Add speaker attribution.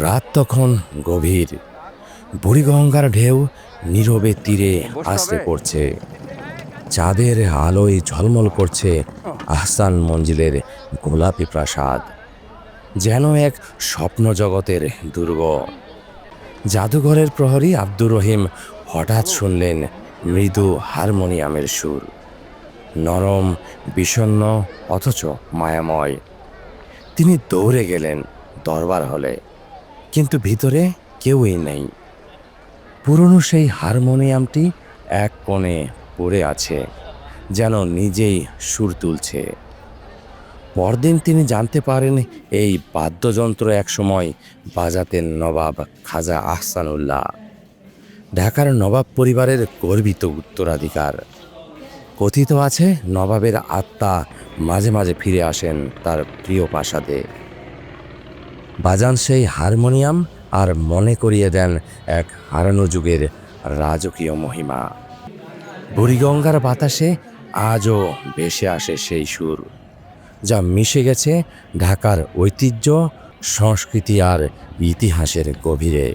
Speaker 1: রাত তখন গভীর। বুড়িগঙ্গার ঢেউ নীরবে তীরে আসতে পড়ছে। চাঁদের আলোয় ঝলমল করছে আহসান মঞ্জিলের গোলাপি প্রাসাদ যেন এক স্বপ্ন জগতের দুর্গ। জাদুঘরের প্রহরী আব্দুর রহিম হঠাৎ শুনলেন মৃদু হারমোনিয়ামের সুর। নরম বিষণ্ণ অথচ মায়াময়। তিনি দৌড়ে গেলেন দরবার হলে। কিন্তু ভিতরে কেউই নেই। পুরনো সেই হারমোনিয়ামটি এক কোণে পড়ে আছে, যেন নিজেই সুর তুলছে। পরদিন তিনি জানতে পারেন, এই বাদ্যযন্ত্র একসময় বাজাতেন নবাব খাজা আহসানুল্লাহ, ঢাকার নবাব পরিবারের গর্বিত উত্তরাধিকার। কথিত আছে, নবাবের আত্মা মাঝে মাঝে ফিরে আসেন তার প্রিয় প্রাসাদে। বাজান সেই হারমোনিয়াম আর মনে করিয়ে দেন এক হারানো যুগের রাজকীয় মহিমা। বুড়িগঙ্গার বাতাসে আজও ভেসে আসে সেই সুর, যা মিশে গেছে ঢাকার ঐতিহ্য, সংস্কৃতি আর ইতিহাসের গভীরে।